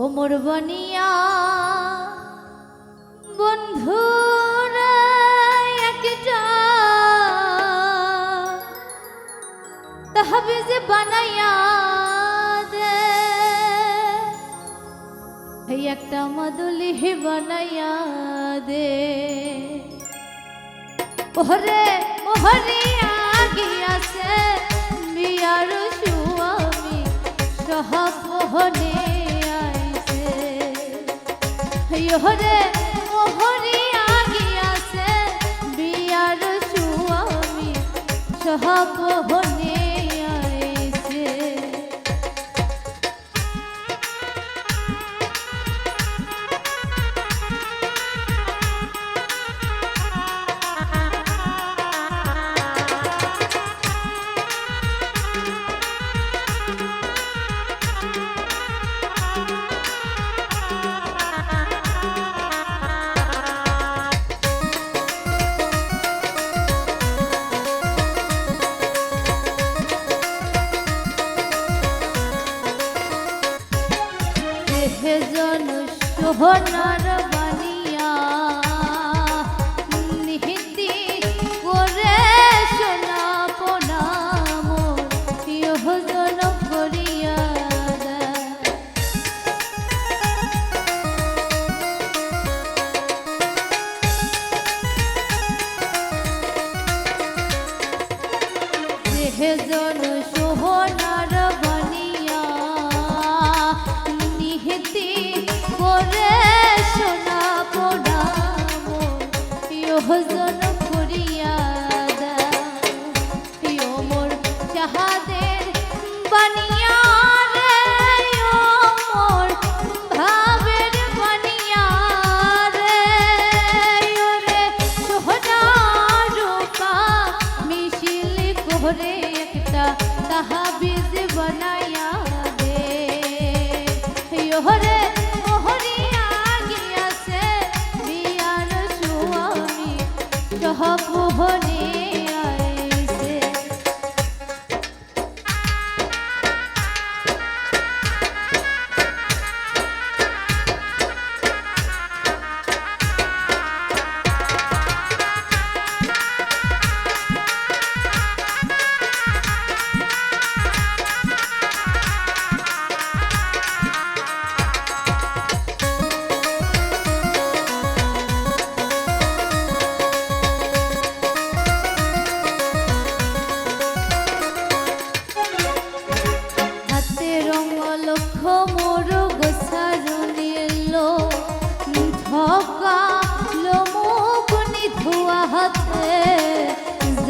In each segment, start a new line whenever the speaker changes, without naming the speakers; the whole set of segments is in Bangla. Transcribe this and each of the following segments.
ও মোর বনিয়া। বন্ধু একটা। তাহবিজ বানাইয়া দে। এই একটা মাদুলি বানাইয়া দে। ওহরে ওহরে আগিয়াছে বিয়ার সুয়ামি সহপহনে আইছে সুয়ামি সহপহনে জন সোহনার বানিয়া নিহিতি করে সোনা পোনাম জন করিয়া জন মিশিল করে একটা তাহাবিজ বানাইয়া দে। ওহরে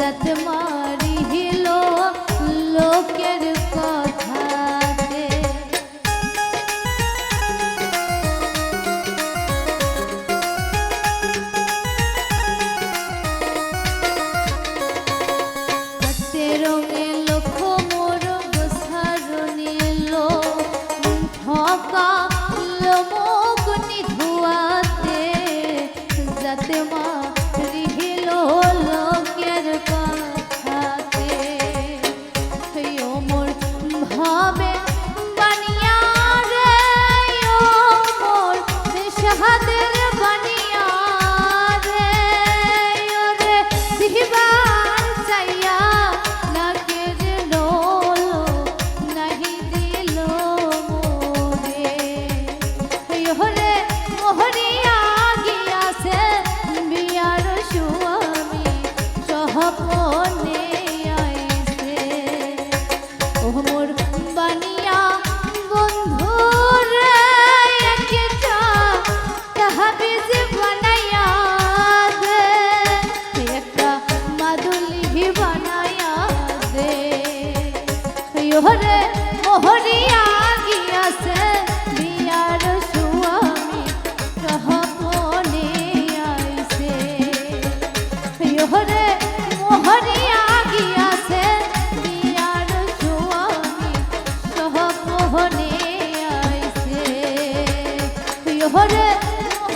ইজ্জত মারি হিল লোকের কথাতে। রঙে লক্ষ মোর গোসারণে লো ঠকা মোহরে মোহরিয়া গিয়াছে বিয়ার সুয়ামী রহপনে আইছে মোহরে মোহরিয়া গিয়াছে বিয়ার সুয়ামী রহপনে আইছে মোহরে